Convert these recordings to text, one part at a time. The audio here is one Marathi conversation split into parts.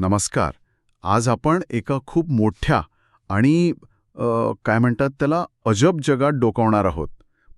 नमस्कार. आज आपण एका खूप मोठ्या आणि काय म्हणतात त्याला अजब जगात डोकावणार आहोत.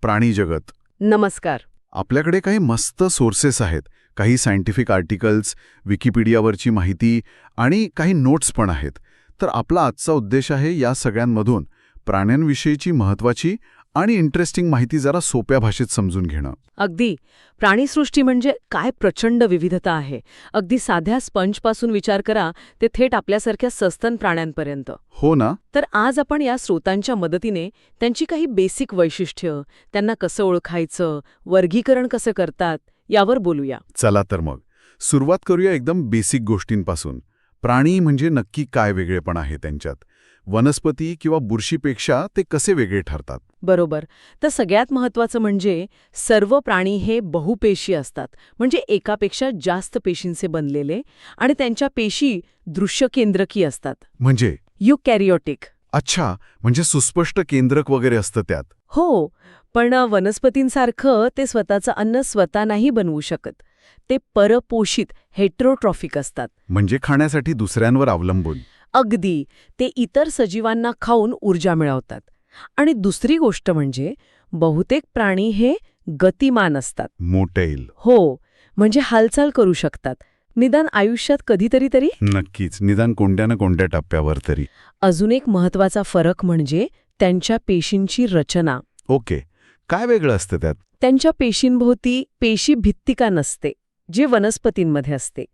प्राणी जगत. नमस्कार. आपल्याकडे काही मस्त सोर्सेस आहेत. काही सायंटिफिक आर्टिकल्स विकिपीडियावरची माहिती आणि काही नोट्स पण आहेत. तर आपला आजचा उद्देश आहे या सगळ्यांमधून प्राण्यांविषयीची महत्त्वाची आणि इंटरेस्टिंग माहिती जरा सोप्या भाषेत समजून घेणं. अगदी. प्राणीसृष्टी म्हणजे काय प्रचंड विविधता आहे. अगदी साध्या स्पंजपासून विचार करा ते थेट आपल्यासारख्या सस्तन प्राण्यांपर्यंत. हो ना? तर आज आपण या स्रोतांच्या मदतीने त्यांची काही बेसिक वैशिष्ट्य त्यांना कसं ओळखायचं वर्गीकरण कसं करतात यावर बोलूया. चला तर मग. सुरुवात करूया एकदम बेसिक गोष्टींपासून. प्राणी म्हणजे नक्की काय वेगळेपण आहे त्यांच्यात? वनस्पती किंवा बुरशीपेक्षा ते कसे वेगळे ठरतात? बरोबर. तर सगळ्यात महत्त्वाचं म्हणजे सर्व प्राणी हे बहुपेशी असतात. म्हणजे एकापेक्षा जास्त पेशींचे बनलेले आणि त्यांच्या पेशी दृश्यकेंद्रकी असतात. म्हणजे? युकॅरिओटिक. अच्छा. म्हणजे सुस्पष्ट केंद्रक वगैरे असतं त्यात. हो. पण वनस्पतींसारखं ते स्वतःचं अन्न स्वतः नाही बनवू शकत. ते परपोषित हेट्रोट्रॉफिक असतात. म्हणजे खाण्यासाठी दुसऱ्यांवर अवलंबून. अगदी ते इतर सजीवांना खाऊन ऊर्जा मिळवतात. आणि दुसरी गोष्ट म्हणजे बहुतेक प्राणी हे गतिमान असतात. मोटेल. हो म्हणजे हालचाल करू शकतात. निदान आयुष्यात कधीतरी तरी? नक्कीच. निदान कोणत्या ना कोणत्या टप्प्यावर तरी. अजून एक महत्त्वाचा फरक म्हणजे त्यांच्या पेशींची रचना. ओके. काय वेगळं असतं त्यात? त्यांच्या पेशींभोवती पेशी भित्तिका नसते जे वनस्पतींमध्ये असते.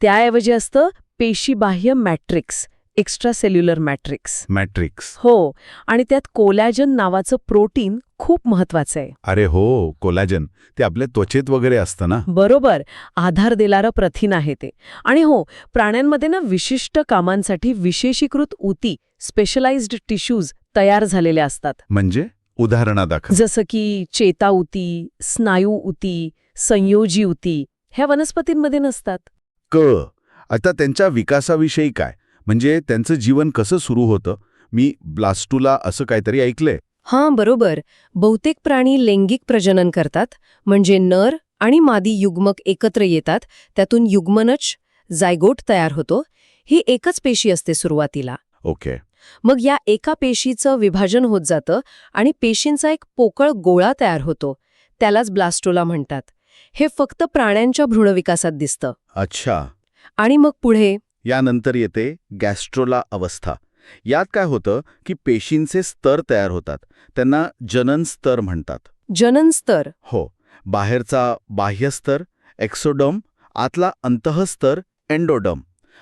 त्याऐवजी असतं पेशीबाह्य मॅट्रिक्स. एक्स्ट्रासेल्युलर मॅट्रिक्स मॅट्रिक्स हो आणि त्यात कोलॅजन नावाचं प्रोटीन खूप महत्वाचं आहे. अरे हो कोलॅजन ते आपल्या त्वचेत वगैरे असतं ना? बरोबर. आधार देणारं प्रथिन आहे ते. आणि हो प्राण्यांमध्ये ना विशिष्ट कामांसाठी विशेषीकृत ऊती स्पेशलाइज्ड टिश्यूज तयार झालेले असतात. म्हणजे? उदाहरणादाखल जसं की चेता ऊती स्नायू ऊती संयोजी ऊती ह्या वनस्पतींमध्ये नसतात. क. आता त्यांच्या विकासाविषयी काय? म्हणजे त्यांचं जीवन कसं सुरू होतं? मी ब्लास्टूला असं काहीतरी ऐकलंय. हां बरोबर. बहुतेक प्राणी लैंगिक प्रजनन करतात म्हणजे नर आणि मादी युग्मक एकत्र येतात त्यातून युग्मनच जायगोट तयार होतो. ही एकच पेशी असते सुरुवातीला. ओके. मग या एका पेशीचं विभाजन होत जातं आणि पेशींचा एक पोकळ गोळा तयार होतो. त्यालाच ब्लास्टोला म्हणतात. हे फक्त प्राण्यांच्या भ्रूणविकासात दिसतं. अच्छा. आणि मग पुढे? यानंतर येते गॅस्ट्रोला अवस्था. यात काय होतं की पेशींचे स्तर तयार होतात. त्यांना जनन स्तर म्हणतात. जनन स्तर. हो. बाहेरचा बाह्यस्तर एक्सोडम आतला अंतःस्तर एंडोडम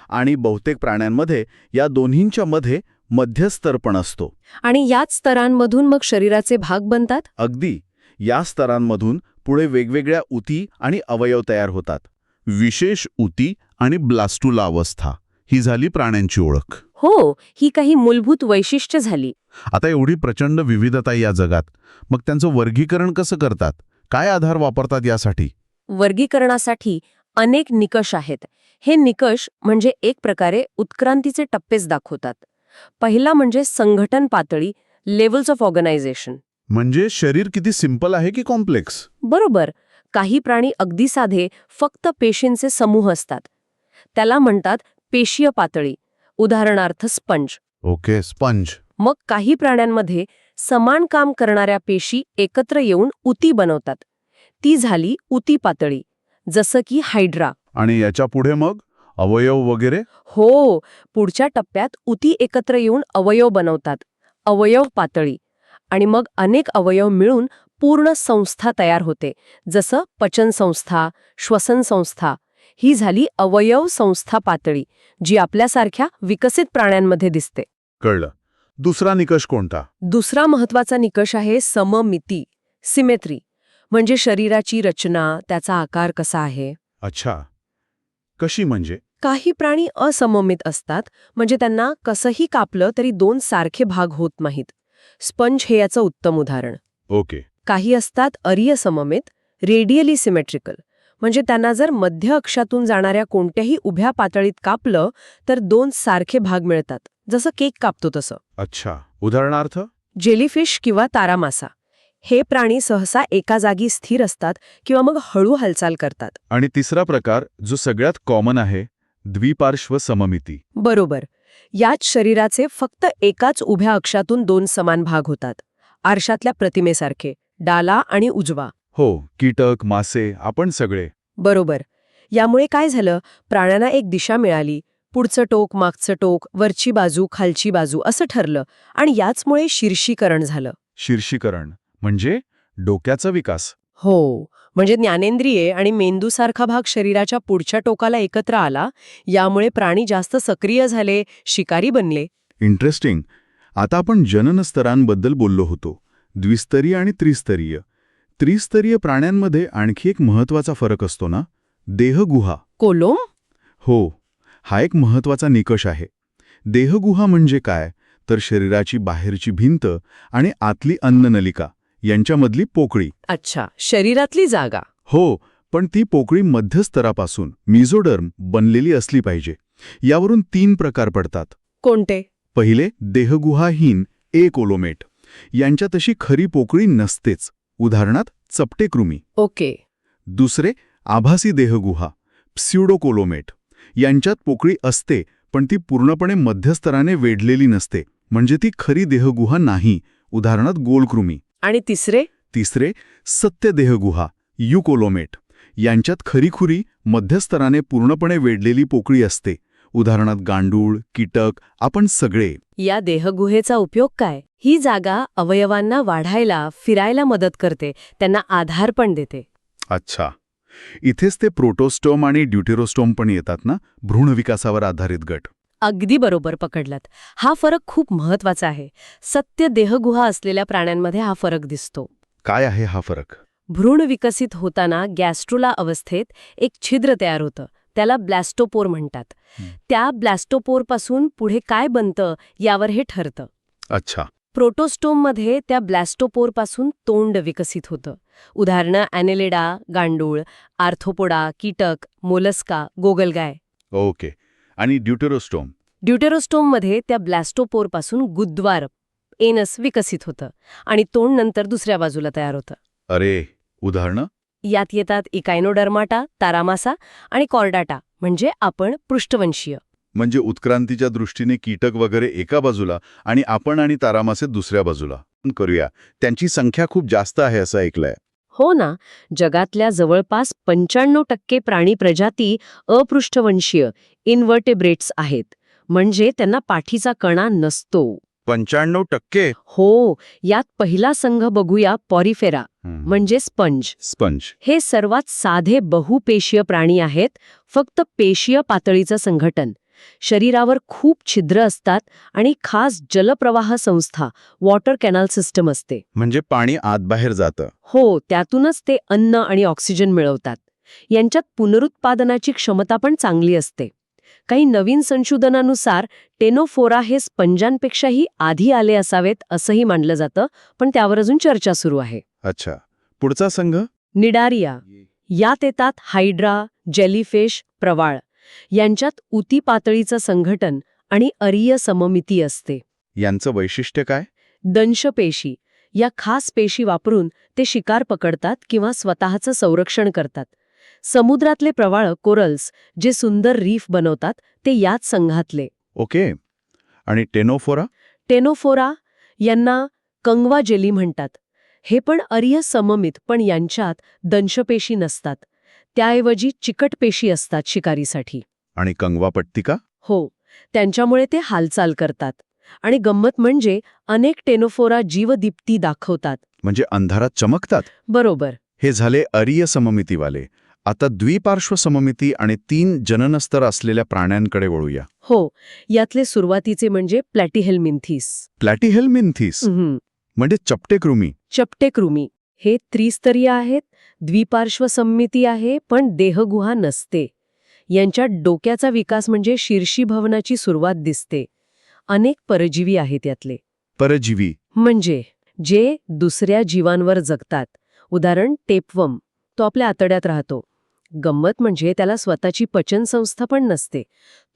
आणि बहुतेक प्राण्यांमध्ये या दोन्हींच्या मध्ये मध्यस्तर पण असतो. आणि याच स्तरांमधून मग शरीराचे भाग बनतात? अगदी. या स्तरांमधून पुढे वेगवेगळ्या ऊती आणि अवयव तयार होतात. विशेष ऊती आणि ब्लास्टूला अवस्था ही झाली प्राण्यांची ओळख. हो ही काही मूलभूत वैशिष्ट्य झाली. आता एवढी प्रचंड विविधता या जगात मग त्यांचं वर्गीकरण कसं करतात? काय आधार वापरतात यासाठी? वर्गीकरणासाठी अनेक निकष आहेत. हे निकष म्हणजे एक प्रकारे उत्क्रांतीचे टप्पेच दाखवतात. पहिला म्हणजे संघटन पातळी लेवल्स ऑफ ऑर्गनायझेशन म्हणजे शरीर किती सिंपल आहे की कॉम्प्लेक्स बरोबर. काही प्राणी अगदी साधे फक्त पेशींचे समूह असतात. त्याला म्हणतात पेशीय पातळी उदाहरणार्थ स्पंज. Okay sponge. मग काही प्राण्यांमध्ये समान काम करणाऱ्या पेशी एकत्र येऊन उती बनवतात. ती झाली उती पातळी जसं की हायड्रा. आणि याच्यापुढे मग? अवयव वगैरे? हो पुढच्या टप्प्यात उती एकत्र येऊन अवयव बनवतात अवयव पातळी. आणि मग अनेक अवयव मिळून पूर्ण संस्था तयार होते जसं पचन संस्था श्वसन संस्था ही झाली अवयव संस्था पातळी जी आपल्यासारख्या विकसित प्राण्यांमध्ये दिसते. कळलं. दुसरा निकष कोणता? दुसरा महत्त्वाचा निकष आहे सममिती सिमेट्री म्हणजे शरीराची रचना त्याचा आकार कसा आहे? अच्छा. कशी म्हणजे? काही प्राणी असममित असतात म्हणजे त्यांना कसंही कापलं तरी दोन सारखे भाग होत नाहीत. स्पंज हे याचं उत्तम उदाहरण. ओके. काही असतात अरिय सममित रेडियली सिमेट्रिकल म्हणजे त्यांना जर मध्य अक्षातून जाणाऱ्या कोणत्याही उभ्या पातळीत कापलं तर दोन सारखे भाग मिळतात. जसं केक कापतो तसं. अच्छा. उदाहरणार्थ? जेलीफिश किंवा तारामासा. हे प्राणी सहसा एका जागी स्थिर असतात किंवा मग हळू हालचाल करतात. आणि तिसरा प्रकार जो सगळ्यात कॉमन आहे द्विपार्श्व सममिती. बरोबर. याच शरीराचे फक्त एकाच उभ्या अक्षातून दोन समान भाग होतात. आरशातल्या प्रतिमेसारखे डाला आणि उजवा. हो कीटक मासे आपण सगळे. बरोबर. यामुळे काय झालं? प्राण्यांना एक दिशा मिळाली. पुढचं टोक मागचं टोक वरची बाजू खालची बाजू असं ठरलं आणि याचमुळे शीर्षीकरण झालं. शीर्षीकरण. म्हणजे? डोक्याचा विकास. हो. म्हणजे ज्ञानेंद्रिये आणि मेंदूसारखा भाग शरीराच्या पुढच्या टोकाला एकत्र आला यामुळे प्राणी जास्त सक्रिय झाले शिकारी बनले. इंटरेस्टिंग आता आपण जनन स्तरांबद्दल बोललो होतो. द्विस्तरीय आणि त्रिस्तरीय. त्रिस्तरीय प्राण्यांमध्ये आणखी एक महत्त्वाचा फरक असतो ना? देहगुहा. कोलोम हो हा एक महत्त्वाचा निकष आहे. देहगुहा म्हणजे काय? तर शरीराची बाहेरची भिंत आणि आतली अन्ननलिका यांच्यामधली पोकळी. अच्छा शरीरातली जागा. हो पण ती पोकळी मध्यस्तरापासून मिझोडर्म बनलेली असली पाहिजे. यावरून तीन प्रकार पडतात. कोणते? पहिले देहगुहाहीन ए कोलोमेट. यांच्या तशी खरी पोकळी नसतेच. उदाहरणात चपटे कृमी ओके. दुसरे आभासी देहगुहा प्स्युडोकोलोमेट यांच्यात पोकळी असते पण ती पूर्णपणे मध्यस्तराने वेढलेली नसते म्हणजे ती खरी देहगुहा नाही. उदाहरणात गोलकृमी. आणि तिसरे? तिसरे सत्य देहगुहा युकोलोमेट यांच्यात खरीखुरी मध्यस्तराने पूर्णपणे वेढलेली पोकळी असते. उदाहरणात गांडूळ कीटक आपण सगळे. या देहगुहेचा उपयोग काय? ही जागा अवयवांना वाढायला फिरायला मदत करते त्यांना आधार पण देते. अच्छा. इथेच ते प्रोटोस्टोम आणि ड्युटेरोस्टोम पण येतात ना? भ्रूण विकासावर आधारित गट. अगदी बरोबर पकडलात. हा फरक खूप महत्त्वाचा आहे. सत्य देहगुहा असलेल्या प्राण्यांमध्ये हा फरक दिसतो. काय आहे हा फरक? भ्रूण विकसित होताना गॅस्ट्रोला अवस्थेत एक छिद्र तयार होतं. त्याला ब्लॅस्टोपोर म्हणतात. त्या त्या ब्लॅस्टोपोरपासून पुढे काय बनतं यावर हे ठरतं. अच्छा. प्रोटोस्टोममध्ये त्या ब्लॅस्टोपोरपासून तोंड विकसित होतं. उदाहरणं ॲनेलिडा गांडूळ आर्थोपोडा कीटक मोलस्का गोगलगाय. ओके. आणि ड्युटेरोस्टोम? ड्युटेरोस्टोममध्ये त्या ब्लॅस्टोपोरपासून गुद्वार एनस विकसित होतं आणि तोंड नंतर दुसऱ्या बाजूला तयार होतं. अरे उदाहरणं? यात येतात इकायनोडर्माटा तारामासा आणि कॉर्डाटा म्हणजे आपण पृष्ठवंशीय. म्हणजे उत्क्रांतीच्या दृष्टीने कीटक वगैरे एका बाजूला आणि आपण आणि तारामासे दुसऱ्या बाजूला. करूया. त्यांची संख्या खूप जास्त आहे असं ऐकलंय. हो ना. जगातल्या जवळपास पंच्याण्णव टक्के प्राणी प्रजाती अपृष्ठवंशीय इन्व्हर्टेब्रेट्स आहेत. म्हणजे त्यांना पाठीचा कणा नसतो. पंच्याण्णव टक्के. हो यात पहिला संघ बघूया पॉरिफेरा म्हणजे स्पंज. स्पंज. हे सर्वात साधे बहुपेशीय प्राणी आहेत फक्त पेशीय पातळीचं संघटन. शरीरावर खूप छिद्र असतात आणि खास जलप्रवाह संस्था वॉटर कॅनल सिस्टम असते. म्हणजे पाणी आतबाहेर जातं. हो त्यातूनच ते अन्न आणि ऑक्सिजन मिळवतात. यांच्यात पुनरुत्पादनाची क्षमता पण चांगली असते. काही नवीन संशोधनानुसार टेनोफोरा हे स्पंजांपेक्षाही आधी आले असावेत असंही मानलं जातं पण त्यावर अजून चर्चा सुरू आहे. अच्छा. पुढचा संघ? निडारिया. यात येतात हायड्रा जेलीफिश प्रवाळ. यांच्यात उती पातळीचं संघटन आणि अरीय सममिती असते. यांचं वैशिष्ट्य काय? दंशपेशी. या खास पेशी वापरून ते शिकार पकडतात किंवा स्वतःचं संरक्षण करतात. समुद्रातले प्रवाळ कोरल्स जे सुंदर रीफ बनवतात ते याच संघातले. ओके. आणि टेनोफोरा? टेनोफोरा यांना कंगवा जेली म्हणतात. हे पण अरिय सममित पण यांच्यात दंशपेशी नसतात. त्याऐवजी चिकट पेशी असतात शिकारीसाठी. आणि कंगवा पट्टिका? हो त्यांच्यामुळे ते हालचाल करतात. आणि गंमत म्हणजे अनेक टेनोफोरा जीवदीप्ती दाखवतात. म्हणजे अंधारात चमकतात? बरोबर. हे झाले अरिय सममितीवाले. आता द्विपार्श्व सममिती आणि तीन जननस्तर असलेल्या प्राण्यांकडे वळूया. हो यातले सुरुवातीचे म्हणजे प्लॅटिहेल्मिन्थिस प्लॅटिहेल्मिन्थिस. म्हणजे चपटे कृमी चपटे कृमी हे त्रिस्तरीय आहेत द्विपार्श्व सममिती आहे पण देहगुहा नसते. यांच्या डोक्याचा विकास म्हणजे शीर्षी भवनाची सुरुवात दिसते. अनेक परजीवी आहेत यातले. परजीवी. म्हणजे जे दुसऱ्या जीवांवर जगतात. उदाहरण टेपवम. तो आपल्या आतड्यात राहतो. गंमत म्हणजे त्याला स्वतःची पचनसंस्था पण नसते.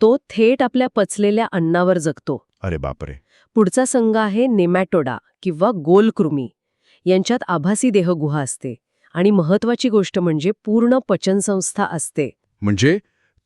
तो थेट आपल्या पचलेल्या अन्नावर जगतो. अरे बापरे. पुढचा संघ आहे नेमॅटोडा किंवा गोलकृमी. यांच्यात आभासी देहगुहा असते आणि महत्वाची गोष्ट म्हणजे पूर्ण पचनसंस्था असते. म्हणजे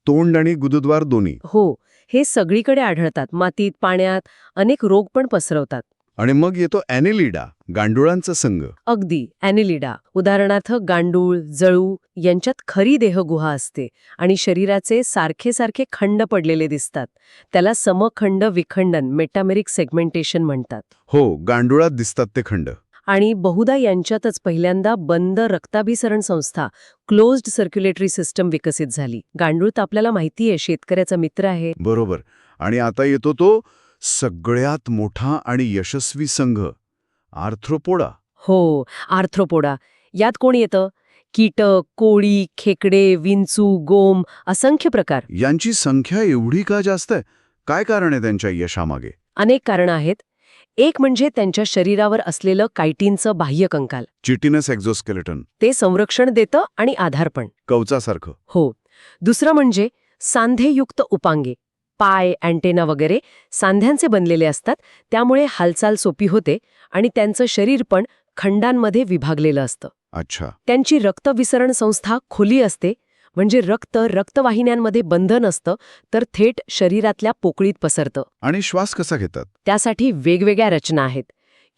तोंड आणि गुदद्वार दोन्ही. हो हे सगळीकडे आढळतात. मातीत पाण्यात अनेक रोग पण पसरवतात. आणि मग येतो ॲनेलिडा गांडुळांचा संघ. अगदी ॲनिलिडा. उदाहरणार्थ गांडूळ जळू यांच्यात खरी देहगुहा असते आणि शरीराचे सारखे सारखे खंड पडलेले दिसतात. त्याला समखंड विखंडन मेटामेरिक सेगमेंटेशन म्हणतात. हो गांडुळात दिसतात ते खंड. आणि बहुधा यांच्यातच पहिल्यांदा बंद रक्ताभिसरण संस्था क्लोज्ड सर्क्युलेटरी सिस्टम विकसित झाली. गांडूळ तर आपल्याला माहिती आहे शेतकऱ्याचा मित्र आहे. बरोबर. आणि आता येतो तो सगळ्यात मोठा आणि यशस्वी संघ आर्थ्रोपोडा. हो आर्थ्रोपोडा. यात कोण येतं? कीटक कोळी खेकडे विंचू गोम असंख्य प्रकार. यांची संख्या एवढी का जास्त आहे? काय कारण आहे त्यांच्या यशामागे? अनेक कारणं आहेत. एक म्हणजे त्यांच्या शरीरावर असलेलं कायटीनचं बाह्य कंकाल. Chitinous exoskeleton. ते संरक्षण देतं आणि आधार पण. कवचासारखं. हो. दुसरं म्हणजे सांधेयुक्त उपांगे. पाय अँटेना वगैरे सांध्यांचे बनलेले असतात. त्यामुळे हालचाल सोपी होते आणि त्यांचं शरीर पण खंडांमध्ये विभागलेलं असतं. अच्छा. त्यांची रक्तविसरण संस्था खुली असते. म्हणजे रक्त रक्तवाहिन्यांमध्ये बंध नसतं तर थेट शरीरातल्या पोकळीत पसरतं. आणि श्वास कसा घेतात? त्यासाठी वेगवेगळ्या रचना आहेत.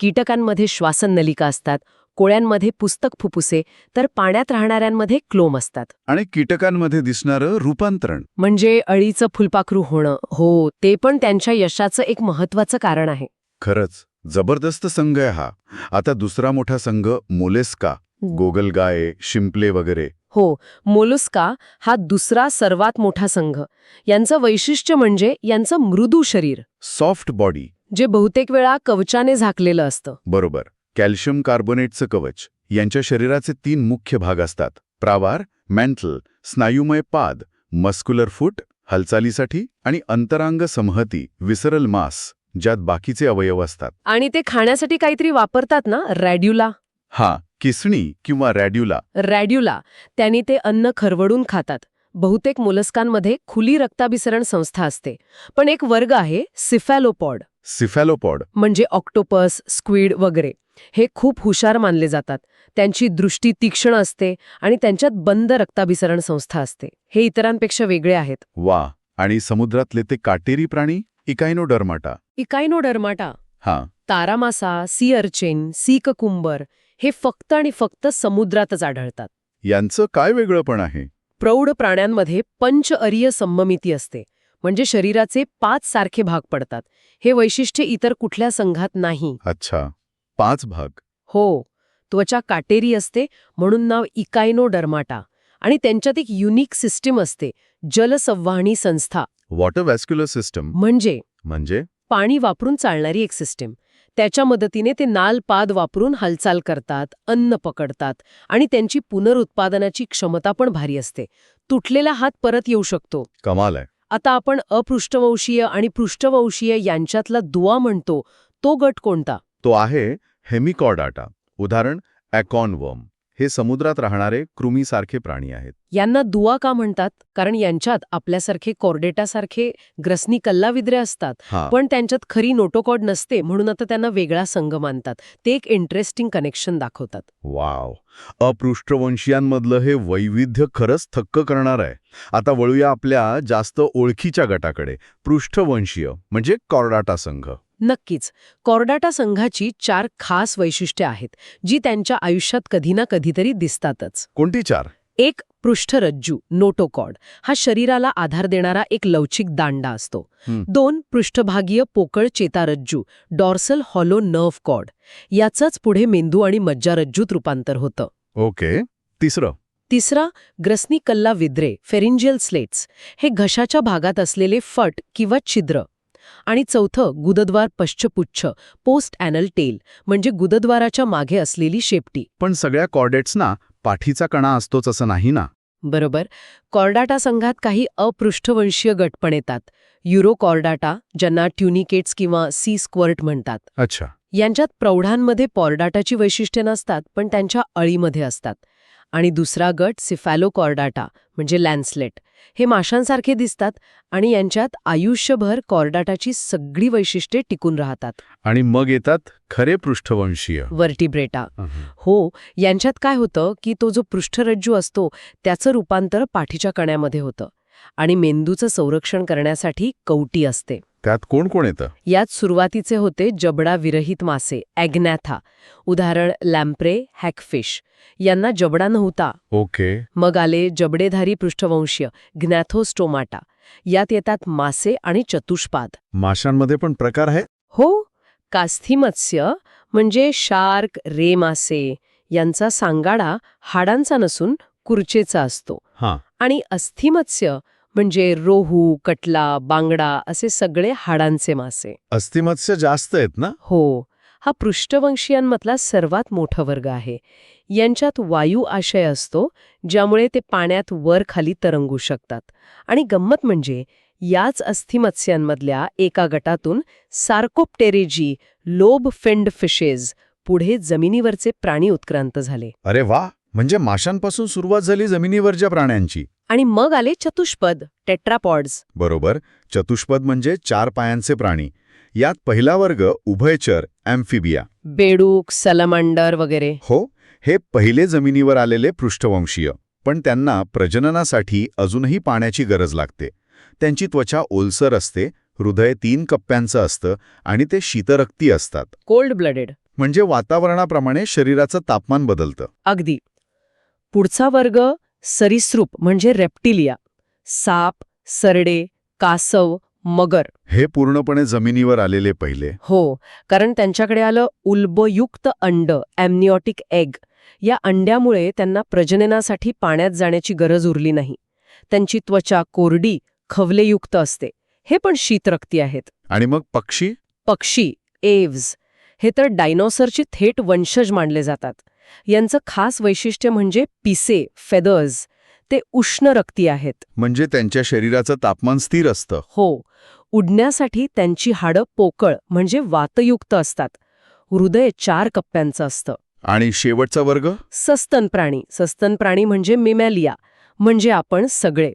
कीटकांमध्ये श्वासनलिका असतात कोळ्यांमध्ये पुस्तक फुफ्फुसे तर पाण्यात राहणाऱ्यांमध्ये क्लोम असतात. आणि कीटकांमध्ये दिसणारं रूपांतरण. म्हणजे अळीचं फुलपाखरू होणं हो ते पण त्यांच्या यशाचं एक महत्वाचं कारण आहे. खरंच जबरदस्त संघ आहे हा. आता दुसरा मोठा संघ मोलेस्का गोगलगाय शिंपले वगैरे. हो मोलुस्का हा दुसरा सर्वात मोठा संघ. यांचं वैशिष्ट्य म्हणजे यांचं मृदू शरीर. Soft body. जे बहुतेक वेळा कवचाने झाकलेलं असतं. बरोबर. कॅल्शियम कार्बोनेटचं कवच. यांच्या शरीराचे तीन मुख्य भाग असतात. प्रावार मेंटल स्नायुमय पाद मस्क्युलर फूट हालचालीसाठी आणि अंतरांग समहती विसरल मास ज्यात बाकीचे अवयव असतात. आणि ते खाण्यासाठी काहीतरी वापरतात ना? रॅड्युला. हा किसणी किंवा रॅड्युला. रॅड्युला. त्यांनी ते अन्न खरवडून खातात. बहुतेक मोलस्कांमध्ये खुली रक्ताभिसरण संस्था असते. पण एक वर्ग आहे सिफॅलोपॉड. सिफॅलोपॉड. म्हणजे ऑक्टोपस स्क्विड वगैरे. हे खूप हुशार मानले जातात. त्यांची दृष्टी तीक्ष्ण असते आणि त्यांच्यात बंद रक्ताभिसरण संस्था असते. हे इतरांपेक्षा वेगळे आहेत. वा आणि समुद्रातले ते काटेरी प्राणी? इकायनोडर्माटा. इकायनोडर्माटा. हा. तारामासा सी अर्चेन सी ककुंबर हे फक्त आणि फक्त समुद्रातच आढळतात. यांचं काय वेगळं पण आहे? प्रौढ प्राण्यांमध्ये पंच अरिय संममिती असते. म्हणजे शरीराचे पाच सारखे भाग पडतात. हे वैशिष्ट्य इतर कुठल्या संघात नाही. अच्छा. पाच भाग. हो त्वचा काटेरी असते म्हणून नाव इकायनोडर्माटा. आणि त्यांच्यात एक युनिक सिस्टीम असते जलसंवाहणी संस्था. वॉटर वॅस्क्युलर सिस्टम म्हणजे? म्हणजे? पाणी वापरून चालणारी एक सिस्टीम. त्याच्या मदतीने ते नाल पाद वापरून हालचाल करतात अन्न पकडतात आणि त्यांची पुनरुत्पादनाची क्षमता पण भारी असते. तुटलेला हात परत येऊ शकतो. कमाल आहे. आता आपण अपृष्ठवंशीय आणि पृष्ठवंशीय यांच्यातला दुवा म्हणतो तो गट कोणता? तो आहे हेमिकॉर्डाटा उदाहरण ॲकॉनवर्म. हे समुद्रात राहणारे कृमीसारखे प्राणी आहेत. यांना दुवा का म्हणतात? कारण यांच्यात आपल्यासारखे कॉर्डेटासारखे ग्रसनी कल्लाविद्रे असतात. पण त्यांच्यात खरी नोटोकॉड नसते म्हणून आता त्यांना वेगळा संघ मानतात. ते एक इंटरेस्टिंग कनेक्शन दाखवतात. वाव. अपृष्ठवंशीयांमधलं हे वैविध्य खरंच थक्क करणार आहे. आता वळूया आपल्या जास्त ओळखीच्या गटाकडे. पृष्ठवंशीय म्हणजे कॉर्डाटा संघ. नक्कीच. कॉर्डाटा संघाची चार खास वैशिष्ट्ये आहेत जी त्यांच्या आयुष्यात कधी ना कधीतरी दिसतातच. कोणती चार? एक पृष्ठरज्जू नोटोकॉड हा शरीराला आधार देणारा एक लवचिक दांडा असतो. दोन पृष्ठभागीय पोकळ चेतारज्जू डॉर्सल हॉलो नर्व कॉड याचंच पुढे मेंदू आणि मज्जारज्जूत रूपांतर होतं. ओके. तिसरं? तिसरा ग्रसनी कल्ला विद्रे फेरिंजियल स्लेट्स. हे घशाच्या भागात असलेले फट किंवा छिद्र. आणि चौथं गुदद्वार पश्चपुच्छ पोस्ट ॲनल टेल म्हणजे गुदद्वाराच्या मागे असलेली शेपटी. पण सगळ्या कॉर्डेट्सना पाठीचा कणा असतोच असं नाही ना? बरोबर. कॉर्डाटा संघात काही अपृष्ठवंशीय गट पण येतात युरोकॉर्डाटा ज्यांना ट्युनिकेट्स किंवा सी स्क्वर्ट म्हणतात. अच्छा. यांच्यात प्रौढांमध्ये पॉर्डाटाची वैशिष्ट्ये नसतात पण त्यांच्या अळीमध्ये असतात. आणि दुसरा गट सिफॅलोकॉर्डाटा म्हणजे लॅन्सलेट. हे माशांसारखे दिसतात आणि यांच्यात आयुष्यभर कॉर्डाटाची सगळी वैशिष्ट्ये टिकून राहतात. आणि मग येतात खरे पृष्ठवंशीय. वर्टिब्रेटा. हो यांच्यात काय होतं की तो जो पृष्ठरज्जू असतो त्याचं रूपांतर पाठीच्या कण्यामध्ये होतं आणि मेंदूचं संरक्षण करण्यासाठी कवटी असते. त्यात कोण कोण येतं? यात सुरुवातीचे होते जबडा विरहित मासे ॲग्नॅथा उदाहरण लॅम्प्रे हॅकफिश. यांना जबडा नव्हता. ओके. मग आले जबडेधारी पृष्ठवंशीय ग्नॅथोस्टोमाटा. यात येतात मासे आणि चतुष्पाद. माशांमध्ये पण प्रकार आहे हो. कास्थीमत्स्य म्हणजे शार्क रे मासे. यांचा सांगाडा हाडांचा नसून कुर्चेचा असतो. आणि अस्थिमत्स्य म्हणजे रोहू कटला बांगडा असे सगळे हाडांचे मासे. अस्थिमत्स्य जास्त आहेत ना? हो. हा पृष्ठवंशीयांमधला सर्वात मोठा वर्ग आहे. यांच्यात वायू आशय असतो ज्यामुळे ते पाण्यात वर खाली तरंगू शकतात. आणि गंमत म्हणजे याच अस्थिमत्स्यांमधल्या एका गटातून सार्कोप्टेरेजी लोब फिंड फिशेज पुढे जमिनीवरचे प्राणी उत्क्रांत झाले. अरे वा! म्हणजे माशांपासून सुरुवात झाली जमिनीवरच्या प्राण्यांची. आणि मग आले चतुष्पद टेट्रापॉड्स. बरोबर. चतुष्पद म्हणजे चार पायांचे प्राणी. यात पहिला वर्ग उभयचर ॲम्फिबिया. बेडूक सलमांडर वगैरे. हो हे पहिले जमिनीवर आलेले पृष्ठवंशीय. पण त्यांना प्रजननासाठी अजूनही पाण्याची गरज लागते. त्यांची त्वचा ओलसर असते हृदय तीन कप्प्यांचं असतं आणि ते शीतरक्ती असतात. Cold blooded. म्हणजे वातावरणाप्रमाणे शरीराचं तापमान बदलतं. अगदी. पुढचा वर्ग सरीसृप म्हणजे रेप्टिलिया साप सरडे कासव मगर. हे पूर्णपणे जमिनीवर आलेले पहिले. हो कारण त्यांच्याकडे आलं उल्बयुक्त अंड ॲम्निओटिक एग. या अंड्यामुळे त्यांना प्रजननासाठी पाण्यात जाण्याची गरज उरली नाही. त्यांची त्वचा कोरडी खवलेयुक्त असते. हे पण शीतरक्ती आहेत. आणि मग पक्षी? पक्षी एव्ज हे तर डायनॉसरचे थेट वंशज मानले जातात. यांचं खास वैशिष्ट्य म्हणजे पिसे फेदर्स ते उष्ण रक्ती आहेत. म्हणजे त्यांच्या शरीराचं तापमान स्थिर असतं. हो. उडण्यासाठी त्यांची हाडं पोकळ म्हणजे वातयुक्त असतात. हृदय चार कप्प्यांचं असतं. आणि शेवटचा वर्ग? सस्तन प्राणी. सस्तन प्राणी म्हणजे मिमॅलिया म्हणजे आपण सगळे.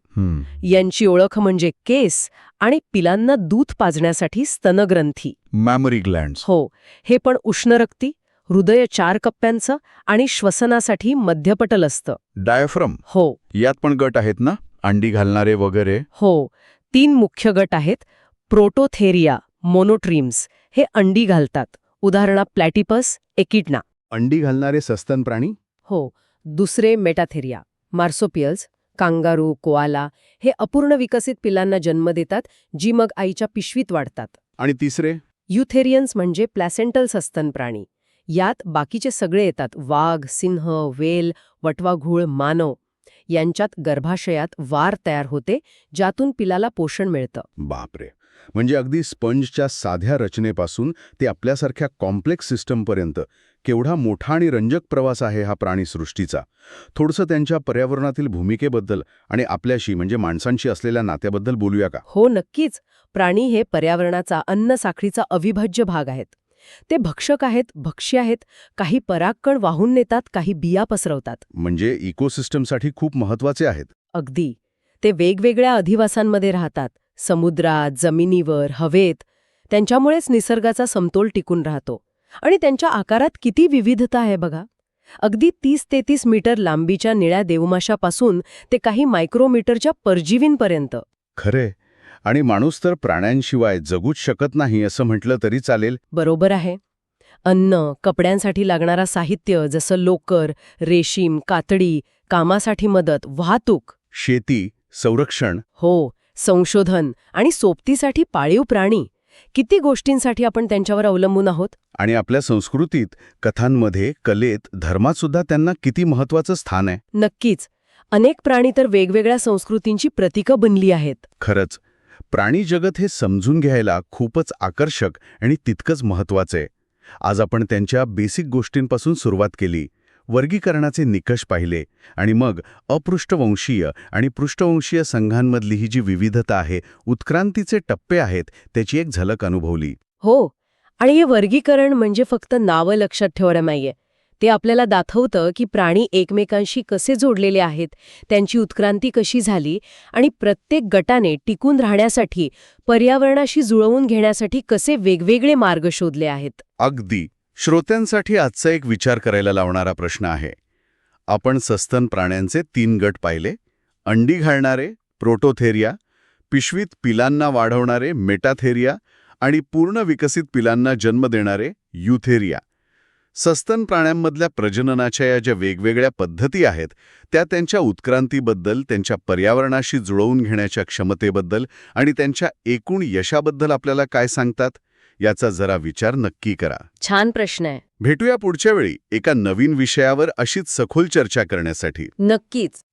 यांची ओळख म्हणजे केस आणि पिलांना दूध पाजण्यासाठी स्तनग्रंथी. मॅमरी ग्लँड्स हो. हे पण उष्णरक्ती हृदय चार कप्प्यांचं आणि श्वसनासाठी मध्यपटल असतं. डायफ्रम? हो. यात पण गट आहेत ना? अंडी घालणारे वगैरे? हो. तीन मुख्य गट आहेत. प्रोटोथेरिया मोनोट्रीम्स हे अंडी घालतात. उदाहरणा प्लॅटिपस एकिडना. अंडी घालणारे सस्तन प्राणी? हो. दुसरे मेटाथेरिया मार्सोपियल्स कांगारू कोआला हे अपूर्ण विकसित पिलांना जन्म देतात जी मग आईच्या पिशवीत वाढतात. आणि तिसरे? युथेरियन्स म्हणजे प्लॅसेंटल सस्तन प्राणी. यात बाकीचे सगळे येतात. वाघ सिंह वेल वटवाघूळ मानव. यांच्यात गर्भाशयात वार तयार होते ज्यातून पिलाला पोषण मिळतं. बापरे! म्हणजे अगदी स्पंजच्या साध्या रचनेपासून ते आपल्यासारख्या कॉम्प्लेक्स सिस्टमपर्यंत. केवढा मोठा आणि रंजक प्रवास आहे हा प्राणीसृष्टीचा. थोडंसं त्यांच्या पर्यावरणातील भूमिकेबद्दल आणि आपल्याशी म्हणजे माणसांशी असलेल्या नात्याबद्दल बोलूया का? हो नक्कीच. प्राणी हे पर्यावरणाचा अन्न साखळीचा अविभाज्य भाग आहेत. ते भक्षक आहेत भक्ष्य आहेत काही परागकण वाहून नेतात काही बिया पसरवतात. म्हणजे इकोसिस्टमसाठी खूप महत्त्वाचे आहेत. अगदी. ते वेगवेगळ्या अधिवासांमध्ये राहतात. समुद्रात जमिनीवर हवेत. त्यांच्यामुळेच निसर्गाचा समतोल टिकून राहतो. आणि त्यांच्या आकारात किती विविधता आहे बघा. अगदी तीस तेतीस मीटर लांबीच्या निळ्या देवमाशापासून ते काही मायक्रोमीटरच्या परजीवींपर्यंत. खरे. आणि माणूस तर प्राण्यांशिवाय जगूच शकत नाही असं म्हटलं तरी चालेल. बरोबर आहे. अन्न कपड्यांसाठी लागणारा साहित्य जसं लोकर रेशीम कातडी कामासाठी मदत वाहतूक. शेती संरक्षण. हो संशोधन आणि सोबतीसाठी पाळीव प्राणी. किती गोष्टींसाठी आपण त्यांच्यावर अवलंबून आहोत? आणि आपल्या संस्कृतीत कथांमध्ये कलेत धर्मात सुद्धा त्यांना किती महत्वाचं स्थान आहे. नक्कीच. अनेक प्राणी तर वेगवेगळ्या संस्कृतींची प्रतीकं बनली आहेत. खरंच. प्राणी जगत हे समजून घ्यायला खूपच आकर्षक आणि तितकंच महत्वाचं. आहे आज आपण त्यांच्या बेसिक गोष्टींपासून सुरुवात केली वर्गीकरणाचे निकष पाहिले आणि मग अपृष्ठवंशीय आणि पृष्ठवंशीय संघांमधली ही जी विविधता आहे उत्क्रांतीचे टप्पे आहेत त्याची एक झलक अनुभवली. हो आणि हे वर्गीकरण म्हणजे फक्त नावं लक्षात ठेवणं नाहीये. ते आपल्याला दाखवतं की प्राणी एकमेकांशी कसे जोडलेले आहेत त्यांची उत्क्रांती कशी झाली आणि प्रत्येक गटाने टिकून राहण्यासाठी पर्यावरणाशी जुळवून घेण्यासाठी कसे वेगवेगळे मार्ग शोधले आहेत. अगदी. श्रोत्यांसाठी आजचा एक विचार करायला लावणारा प्रश्न आहे. आपण सस्तन प्राण्यांचे तीन गट पाहिले. अंडी घालणारे प्रोटोथेरिया पिशवीत पिलांना वाढवणारे मेटाथेरिया आणि पूर्ण विकसित पिलांना जन्म देणारे युथेरिया. सस्तन प्राण्यांमधल्या प्रजननाच्या या ज्या वेगवेगळ्या पद्धती आहेत त्या त्यांच्या उत्क्रांतीबद्दल त्यांच्या पर्यावरणाशी जुळवून घेण्याच्या क्षमतेबद्दल आणि त्यांच्या एकूण यशाबद्दल आपल्याला काय सांगतात? याचा जरा विचार नक्की करा. छान प्रश्न आहे. भेटूया पुढच्या वेळी एका नवीन विषयावर अशीच सखोल चर्चा करण्यासाठी. नक्कीच.